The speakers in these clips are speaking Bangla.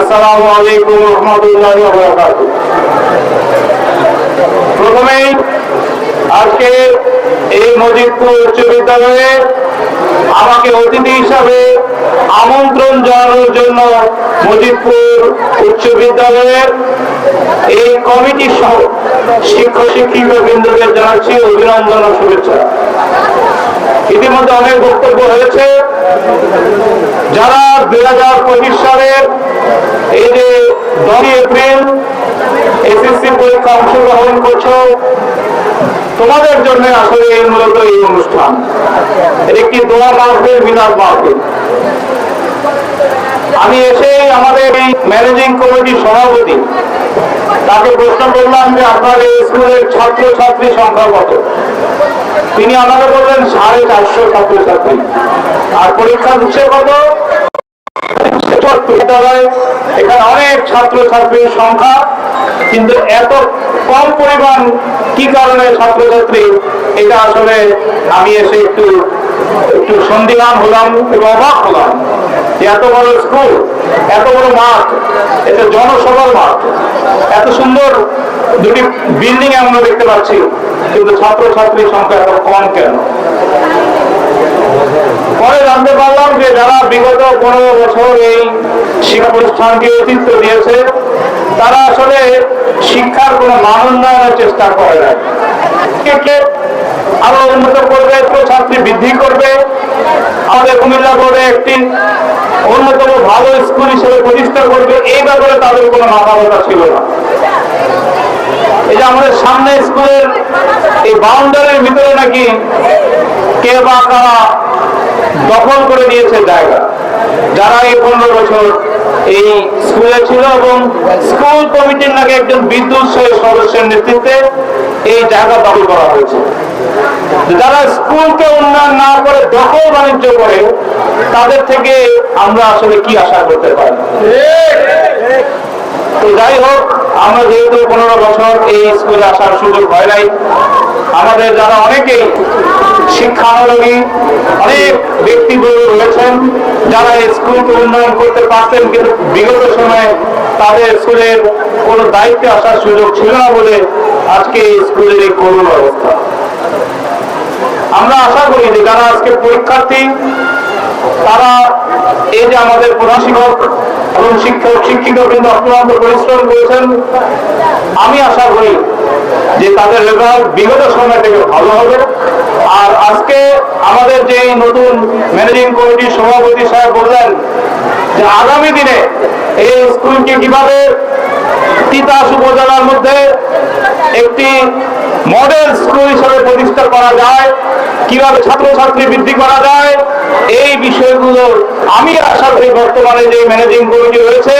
আসসালামু আলাইকুম রহমতুল্লাহ প্রথমেই আজকে এই মজিদপুর উচ্চ বিদ্যালয়ে আমাকে অতিথি হিসাবে আমন্ত্রণ জানানোর জন্য মজিদপুর উচ্চ বিদ্যালয়ের এই কমিটি সহ শিক্ষক শিক্ষিকা বৃন্দকে জানাচ্ছি অভিনন্দন ও শুভেচ্ছা। ইতিমধ্যে অনেক বক্তব্য হয়েছে যারা দুই হাজার পঁচিশ সালের এই যে দশই এপ্রিল এসএসসি পরীক্ষা অংশগ্রহণ করছ, তোমাদের জন্য আসলে এই মূলত এই অনুষ্ঠান। একটি দোয়া মাহফিল মিলাদ মাহফিল। আমি এসে আমাদের এই ম্যানেজিং কমিটির সভাপতি। তাকে প্রশ্ন করলাম যে আপনার এই স্কুলের ছাত্র ছাত্রী সংখ্যা কত? তিনি আমাকে বললেন, সাড়ে চারশো ছাত্র ছাত্রী আর পরীক্ষা দিচ্ছে কত? এখানে অনেক ছাত্র ছাত্রীর সংখ্যা, কিন্তু এত কম পরিমাণ কি কারণে ছাত্রছাত্রী? এটা আসলে আমি এসে একটু একটু সন্দিহান হলাম এবং অবাক হলাম এত বড় স্কুল এত বড় মাঠ এটা জনসভার মাঠ, এত সুন্দর দুটি বিল্ডিং আমরা দেখতে পাচ্ছি, কিন্তু ছাত্রছাত্রীর সংখ্যা এত কম কেন? পরে জানতে পারলাম যে যারা বিগত পনেরো বছর এই শিক্ষা প্রতিষ্ঠানকে নেতৃত্ব দিয়েছে, তারা আসলে শিক্ষার কোনো মান উন্নয়নের চেষ্টা করে না আরও উন্নত করবে ছাত্রী বৃদ্ধি করবে। আমাদের কুমিল্লা বোর্ডে একটি অন্যতম ভালো স্কুল হিসেবে প্রতিষ্ঠা করবে। এই ব্যাপারে তাদের কোনো মাথা ব্যথা ছিল না। এই যে আমাদের সামনে স্কুলের এই বাউন্ডারির ভিতরে নাকি কে বা কারা দখল করে নিয়েছে জায়গা। যারা এই পনেরো বছর এই স্কুলে ছিল এবং স্কুল কমিটির নাকি একজন বিদ্যুৎ সদস্যের নেতৃত্বে এই জায়গা দখল করা হয়েছে। যারা স্কুলকে উন্নয়ন না করে দখল বাণিজ্য করে, তাদের থেকে আমরা আসলে কি আশা করতে পারি? তো যাই হোক, আমরা যেহেতু পনেরো বছর এই স্কুলে আসার সুযোগ হয় নাই, আমাদের যারা অনেকেই শিক্ষানুরাগী, অনেক ব্যক্তিগুলো রয়েছেন, যারা স্কুলকে উন্নয়ন করতে পারতেন কিন্তু বিগত সময়ে তাদের স্কুলের কোনো দায়িত্বে আসার সুযোগ ছিল না বলে আজকে স্কুলের এই করুণ অবস্থা। আমরা আশা করি যে যারা আজকে পরীক্ষার্থী, তারা এই যে আমাদের প্রধান শিক্ষক এবং শিক্ষক শিক্ষিকা বৃন্দ অক্লান্ত পরিশ্রম করেছেন, আমি আশা করি যে তাদের রেজাল্ট বিগত সময় থেকে ভালো হবে। আর আজকে আমাদের যে নতুন ম্যানেজিং কমিটির সভাপতি সাহেব বললেন যে আগামী দিনে এই স্কুলকে কীভাবে তিতাস উপজেলার মধ্যে একটি মডেল স্কুল হিসেবে প্রতিষ্ঠা করা যায়। কীভাবে ছাত্রছাত্রী বৃদ্ধি করা যায়, এই বিষয়গুলো আমি আশা করি বর্তমানে যে ম্যানেজিং কমিটি রয়েছে,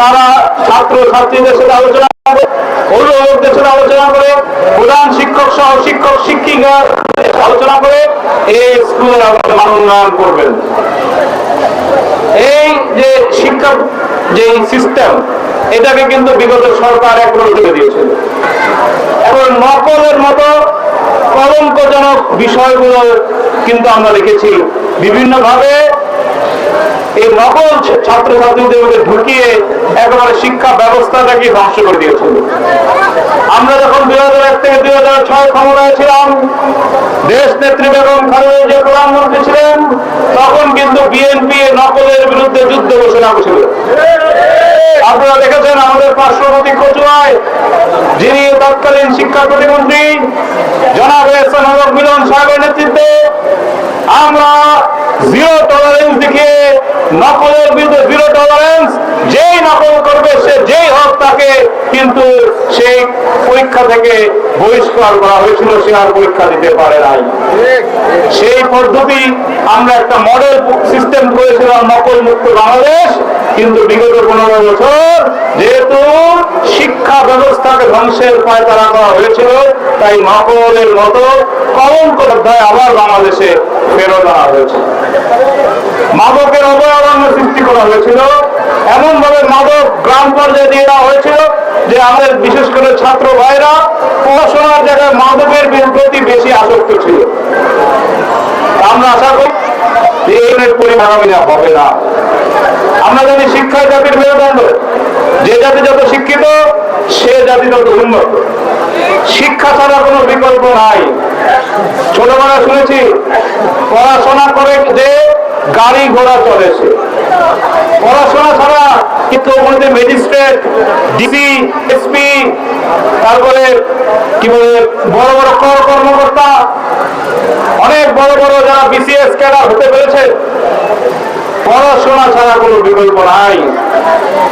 তারা ছাত্র ছাত্রীদের সাথে আলোচনা করে অভিভাবকদের সাথে আলোচনা করে, প্রধান শিক্ষক সহ শিক্ষক শিক্ষিকা আলোচনা করে এই স্কুলের মান উন্নয়ন করবেন। এই যে শিক্ষা, যে সিস্টেম এটাকে কিন্তু বিগত সরকার এক করে দিয়েছিল এবং নকলের মতো কলঙ্কজনক বিষয়গুলো কিন্তু আমরা দেখেছি। বিভিন্ন ভাবে এই নকল ছাত্রছাত্রীদের মধ্যে ঢুকিয়ে একেবারে শিক্ষা ব্যবস্থাটাকে ধ্বংস করে দিয়েছিল আমরা যখন দুই হাজার এক থেকে দুই হাজার ছয় ক্ষমতায় ছিলাম, দেশ নেত্রী বেগম খালেদা যে প্রধানমন্ত্রী ছিলেন, তখন কিন্তু বিএনপি নকলের বিরুদ্ধে যুদ্ধ ঘোষণা করেছিল। আপনারা দেখেছেন আমাদের পার্শ্ববর্তী কচুয়ায়, যিনি তৎকালীন শিক্ষা প্রতিমন্ত্রী, জনাব এহসান মিলন সাহেবের নেতৃত্বে আমরা জিরো টলারেন্স দেখিয়ে নকলের বিরুদ্ধে জিরো টলারেন্স যেই নকল করবে সে যেই হোক তাকে, কিন্তু সেই পরীক্ষা থেকে বহিষ্কার করা হয়েছিল, সে আর পরীক্ষা দিতে পারে নাই। সেই পদ্ধতি আমরা একটা মডেল সিস্টেম করেছিলাম, নকল মুক্ত বাংলাদেশ, কিন্তু বিগত পনেরো বছর যেহেতু শিক্ষা ব্যবস্থাকে ধ্বংসের পায়তারা করা হয়েছিল, তাই নকলের মতো কলঙ্ক অধ্যায় আবার বাংলাদেশে ফেরত আনা হয়েছে। মাদকের অবয়বঙ্গ সৃষ্টি করা হয়েছিল। এমন ভাবে মাদক গ্রাম পর্যায়ে দিয়ে দেওয়া হয়েছিল যে আমাদের বিশেষ করে ছাত্র ভাইরা পড়াশোনার জায়গায় মাদকের প্রতি বেশি আসক্ত ছিল। আমরা আশা করি যে এই পরিমাণ হবে না। আমরা জানি শিক্ষা জাতির মেরুদণ্ড যে জাতি যত শিক্ষিত, সে জাতি তত উন্নত। শিক্ষা ছাড়া কোনো বিকল্প নাই। ছোটবেলা শুনেছি, পড়াশোনা করে যে গাড়ি ঘোড়া চলেছে। পড়াশোনা ছাড়া কিন্তু ওখানে ম্যাজিস্ট্রেট ডিসি এসপি তারপরে কি বলে, বড় বড় কর কর্মকর্তা, অনেক বড় বড় যারা বিসিএস ক্যাডার হতে পেরেছে, পড়াশোনা ছাড়া কোনো বিকল্প নাই।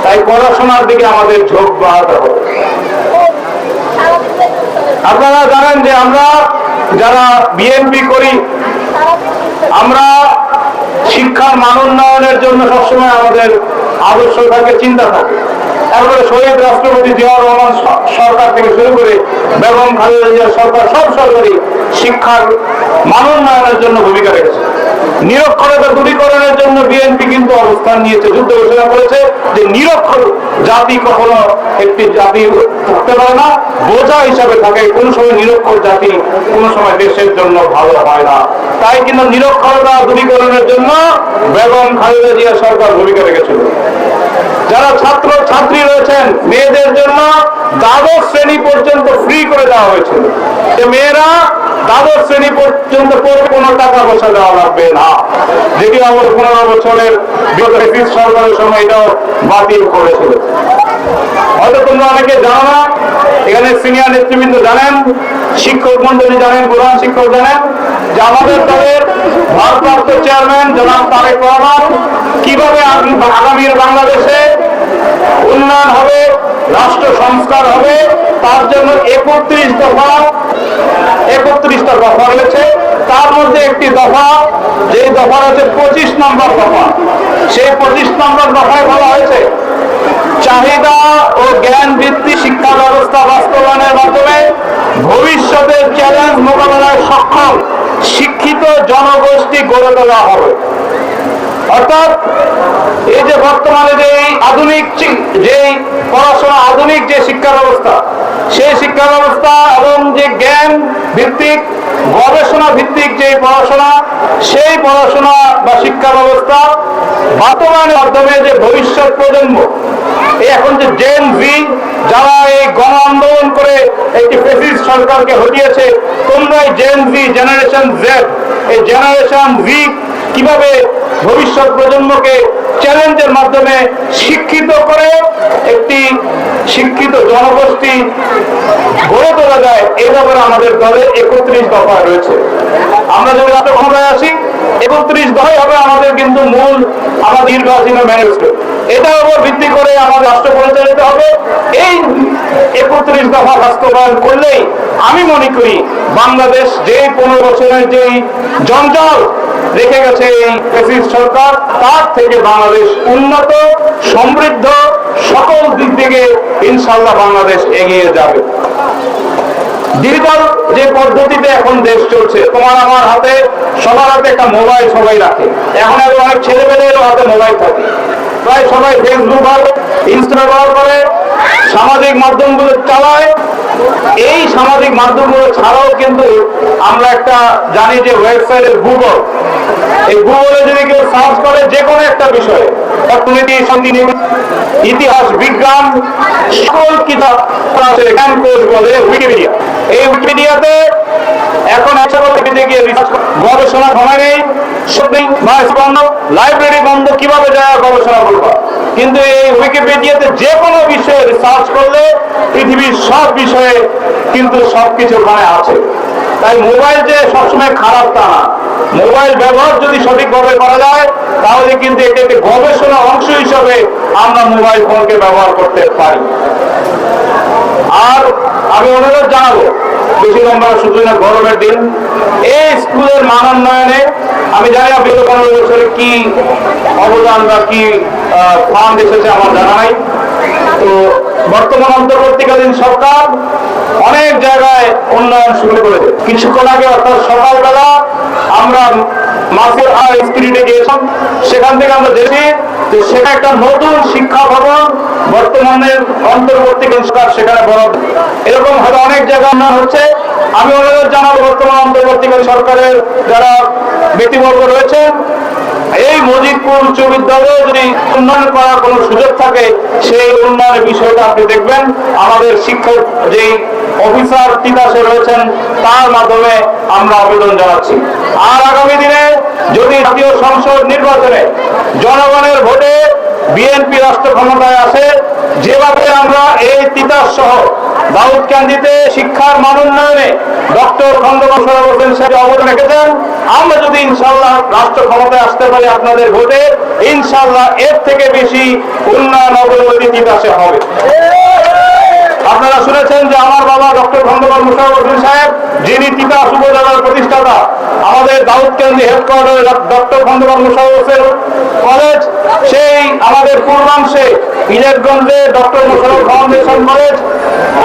তাই পড়াশোনার দিকে আমাদের ঝোঁক বাড়াতে হবে। আপনারা জানেন যে আমরা যারা বিএনপি করি, আমরা শিক্ষার মান উন্নয়নের জন্য সবসময় আমাদের আদর্শ থাকে, চিন্তা থাকে। তারপরে শহীদ রাষ্ট্রপতি জিয়াউর রহমান সরকার থেকে শুরু করে বেগম খালেদা জিয়া সরকার সব সরকারই শিক্ষার মান উন্নয়নের জন্য ভূমিকা রেখেছে। নিরক্ষরতা দূরীকরণের জন্য বিএনপি কিন্তু অবস্থান নিয়েছে। যুদ্ধ ঘোষণা করেছে যে নিরক্ষর জাতি কখনো একটি জাতি থাকতে পারে না, বোঝা হিসাবে থাকে কোন সময় নিরক্ষর জাতি, কোন সময় দেশের জন্য ভালো হয় না। তাই কিন্তু নিরক্ষরতা দূরীকরণের জন্য বেগম খালেদা জিয়া সরকার ভূমিকা রেখেছিল। যারা ছাত্র, ছাত্রী রয়েছেন, মেয়েদের জন্য দ্বাদশ শ্রেণি পর্যন্ত ফ্রি করে দেওয়া হয়েছিল মেয়েরা দ্বাদশ শ্রেণি পর্যন্ত কোনো টাকা পয়সা দেওয়া লাগবে না। যেটি আমার পনেরো বছরের ব্রিটিশ সরকারের সময় এটাও বাতিল করেছিল হয়তো তোমরা অনেকে জানো না, এখানে সিনিয়র নেতৃবৃন্দ জানেন, শিক্ষক মন্ডলী জানেন, প্রধান শিক্ষক জানেন, যে আমাদের দলের ভারপ্রাপ্ত চেয়ারম্যান জনাব তারেক রহমান কীভাবে আগ- আগামীর বাংলাদেশে উন্নয়ন হবে, রাষ্ট্র সংস্কার হবে, তার জন্য একত্রিশ দফা একত্রিশটা দফা রয়েছে তার মধ্যে একটি দফা যে দফা হচ্ছে পঁচিশ নম্বর দফা। সেই পঁচিশ নম্বর দফায় বলা হয়েছে, চাহিদা ও জ্ঞান ভিত্তি শিক্ষা ব্যবস্থা বাস্তবায়নের মাধ্যমে ভবিষ্যতের চ্যালেঞ্জ মোকাবেলায় সক্ষম শিক্ষিত জনগোষ্ঠী গড়ে তোলা হবে। অর্থাৎ এই যে বর্তমানে যে আধুনিক যে পড়াশোনা, আধুনিক যে শিক্ষা ব্যবস্থা সেই শিক্ষা ব্যবস্থা এবং যে জ্ঞান ভিত্তিক, গবেষণা ভিত্তিক যে পড়াশোনা, সেই পড়াশোনা বা শিক্ষা ব্যবস্থা বাস্তবায়নের মাধ্যমে যে ভবিষ্যৎ প্রজন্ম এখন যে জেন ভি যারা এই গণ আন্দোলন করে একটি ফেসিস সরকারকে হটিয়েছে তোমরা এই জেন ভি জেনারেশন জেড এই জেনারেশন ভি কীভাবে ভবিষ্যৎ প্রজন্মকে চ্যালেঞ্জের মাধ্যমে শিক্ষিত করে একটি শিক্ষিত জনগোষ্ঠী গড়ে তোলা যায় এই ব্যাপারে আমাদের দলে একত্রিশ দফা রয়েছে। আমরা যদি রাষ্ট্র ক্ষমতায় আসি একত্রিশ দফাই হবে আমাদের কিন্তু মূল আমাদের নির্বাচনী ম্যানিফেস্টো এটার উপর ভিত্তি করে আমাদের রাষ্ট্র পরিচালিত হবে। এই একত্রিশ দফা বাস্তবায়ন করলেই আমি মনে করি বাংলাদেশ যে পনেরো বছরের যেই জঞ্জাল রেখে গেছে এই ফ্যাসিস্ট সরকার। তার থেকে বাংলাদেশ উন্নত, সমৃদ্ধ, সকল দিক থেকে ইনশাল্লাহ বাংলাদেশ এগিয়ে যাবে। ডিজিটাল যে পদ্ধতিতে এখন দেশ চলছে, তোমার আমার হাতে, সবার হাতে একটা মোবাইল সবাই রাখে। এখন আরও অনেক ছেলেমেয়েদেরও হাতে মোবাইল থাকে। প্রায় সবাই ফেসবুক ভালো ইনস্টা ব্যবহার করে, সামাজিক মাধ্যমগুলো চালায়। এই সামাজিক মাধ্যমগুলো ছাড়াও কিন্তু আমরা একটা জানি যে ওয়েবসাইটের গুগল এই গুগলে যদি কেউ সার্চ করে যে কোনো একটা বিষয়ে, অর্থনীতি সঙ্গী ইতিহাস, বিজ্ঞান, সকল কিতাব জ্ঞান কোষ বলে উইকিপিডিয়া এই উইকিপিডিয়াতে এখন একশো পেতে গিয়ে গবেষণা সময় নেই শপিং বা বন্ধ লাইব্রেরি বন্ধ, কীভাবে যায় গবেষণা করবা কিন্তু এই উইকিপিডিয়াতে যে কোনো বিষয়ে রিসার্চ করলে পৃথিবীর সব বিষয়ে কিন্তু সবকিছু ওখানে আছে। তাই মোবাইল যে সবসময় খারাপ তা না। মোবাইল ব্যবহার যদি সঠিকভাবে করা যায়, তাহলে কিন্তু এটি একটি গবেষণা অংশ হিসাবে আমরা মোবাইল ফোনকে ব্যবহার করতে পারি। আর আমি অনুরোধ জানাব, বেশি লম্বা শুধু না, গরমের দিন। এই স্কুলের মান উন্নয়নে, আমি জানি না বিগত পনেরো বছরে কি অবদান বা কি ফান্ড এসেছে আমার জানা নাই। তো বর্তমান অন্তর্বর্তীকালীন সরকার অনেক জায়গায় উন্নয়ন শুরু করেছে কিছুক্ষণ আগে অর্থাৎ সকালবেলা আমরা মাসের আর স্পিরিটে গিয়েছিলাম। সেখান থেকে আমরা দেখি যে সেটা একটা নতুন শিক্ষা ভবন বর্তমানের অন্তর্বর্তীকালীন সরকার সেখানে বড় এরকম হয়তো অনেক জায়গায় উন্নয়ন হচ্ছে। আমি অনুরোধ জানাব বর্তমান অন্তর্বর্তীকালীন সরকারের যারা ব্যক্তিবর্গ রয়েছে এই মজিদপুর উচ্চ বিদ্যালয়ে যদি উন্নয়ন করার কোনো সুযোগ থাকে, সেই উন্নয়নের বিষয়টা আপনি দেখবেন। আমাদের শিক্ষক যেই অফিসার তিতাসে রয়েছেন, তার মাধ্যমে আমরা আবেদন জানাচ্ছি। আর আগামী দিনে যদি জাতীয় সংসদ নির্বাচনে জনগণের ভোটে বিএনপি রাষ্ট্র ক্ষমতায় আসে, যেভাবে আমরা এই তিতাস সহ দাউদকান্দিতে শিক্ষার মান উন্নয়নে ডক্টর খন্দকার হোসেন সাহেব অবদান রেখেছেন। আমরা যদি ইনশাল্লাহ রাষ্ট্র ক্ষমতায় আসতে পারি আপনাদের ভোটে ইনশাল্লাহ এর থেকে বেশি উন্নয়ন অগ্রগতি তিতাসে হবে। আপনারা শুনেছেন যে আমার বাবা ডক্টর খন্দকার মুশারফ হোসেন সাহেব, যিনি তিতাস উপজেলার প্রতিষ্ঠাতা, আমাদের দাউদকান্দি হেডকোয়ার্টারে ডক্টর খন্দকার মুশারফ হোসেন কলেজ, সেই আমাদের পূর্বাংশে ইলেটগঞ্জে ডক্টর মোশারফ ফাউন্ডেশন কলেজ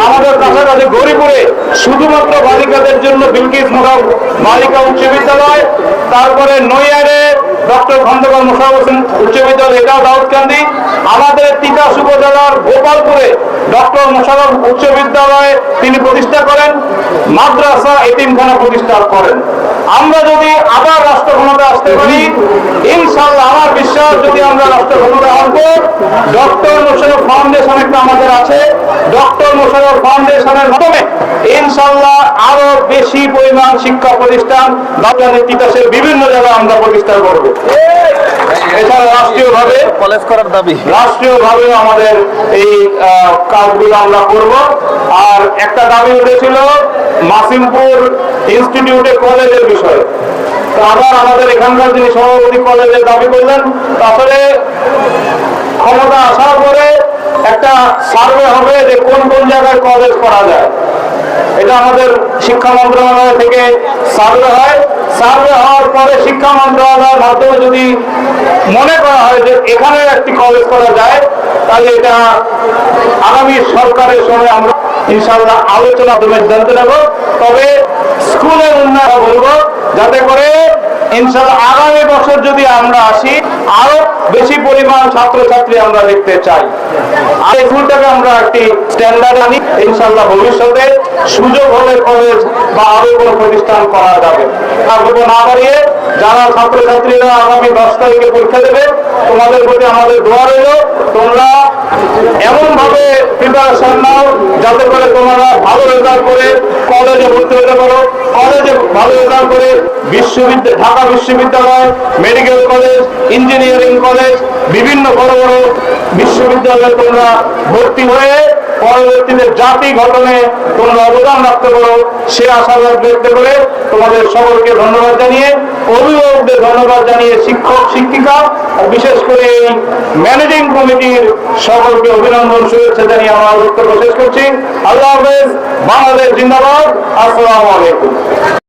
আমাদের কাছাকাছি গরিপুরে শুধুমাত্র বালিকাদের জন্য বিলকিস মোড়া বালিকা উচ্চ বিদ্যালয়, তারপরে নৈয়ারে ডক্টর খন্দকার মোশারফ হোসেন উচ্চ বিদ্যালয়, এটাও দাউদকান্দি আমাদের তিতাস উপজেলার গোপালপুরে ডক্টর মোশারফ উচ্চ বিদ্যালয়ে তিনি প্রতিষ্ঠা মাদ্রাসা এতিমখানা প্রতিষ্ঠা করেন। আমরা যদি আবার রাষ্ট্র ক্ষমতা আসতে পারি ইনশাল্লাহ আমার বিশ্বাস যদি আমরা রাষ্ট্র ক্ষমতা আসব ডক্টর মোশারফ ফাউন্ডেশন একটা আমাদের আছে। ডক্টর মোশারফ ফাউন্ডেশনের মাধ্যমে ইনশাল্লাহ আরও বেশি পরিমাণ শিক্ষা প্রতিষ্ঠান বাংলাদেশ তিতাসের বিভিন্ন জায়গায় আমরা প্রতিষ্ঠা করব। এছাড়া রাষ্ট্রীয়ভাবে কলেজ করার দাবি। রাষ্ট্রীয়ভাবে আমাদের এই কাজগুলো আমরা করব। আর একটা দাবি উঠেছিল মাসিমপুর ইনস্টিটিউটে কলেজের বিষয়ে। আবার আমাদের এখানকার যিনি সভাপতি কলেজের দাবি করলেন তারপরে ক্ষমতা আসার পরে একটা সার্ভে হবে যে কোন কোন জায়গায় কলেজ করা যায়। এটা আমাদের শিক্ষা মন্ত্রণালয় থেকে সার্ভে হয়। সার্ভে হওয়ার পরে শিক্ষা মন্ত্রণালয়ের মাধ্যমে যদি মনে করা হয় যে এখানে একটি কলেজ করা যায়, তাহলে এটা আগামী সরকারের সময় আমরা ইনশাল্লাহ আলোচনা মাধ্যমে জানতে নেব তবে স্কুলের উন্নয়ন বলব। যাতে করে ইনশাল্লাহ আগামী বছর যদি আমরা আসি, আরও বেশি পরিমাণ ছাত্রছাত্রী আমরা দেখতে চাই। আর এই স্কুলটাকে আমরা একটি স্ট্যান্ডার্ড আনি। ইনশাল্লাহ ভবিষ্যতে সুযোগ হলে কলেজ বা আরও কোনো প্রতিষ্ঠান করা যাবে। না বাড়িয়ে, যারা ছাত্রছাত্রীরা আগামী দশ তারিখে পরীক্ষা দেবে, তোমাদের প্রতি আমাদের দোয়া রইল। তোমরা এমন ভাবে প্রিপারেশন নাও, যাতে করে তোমরা ভালো রেজাল্ট করে কলেজে ভর্তি হতে পারো। কলেজে ভালো রেজাল্ট করে বিশ্ববিদ্যালয় ঢাকা বিশ্ববিদ্যালয় মেডিকেল কলেজ ইঞ্জিনিয়ারিং কলেজ বিভিন্ন বড় বড় বিশ্ববিদ্যালয়ে তোমরা ভর্তি হয়ে পরবর্তীতে জাতি গঠনে তোমরা অবদান রাখতে পারো। সে আশাবাদ ব্যক্ত করে তোমাদের সকলকে ধন্যবাদ জানিয়ে, অভিভাবকদের ধন্যবাদ জানিয়ে শিক্ষক, শিক্ষিকা বিশেষ করে এই ম্যানেজিং কমিটির সকলকে অভিনন্দন, শুভেচ্ছা জানিয়ে আমার বক্তব্য শেষ করছি। আল্লাহ হাফেজ, বাংলাদেশ জিন্দাবাদ। আসসালামু আলাইকুম। thank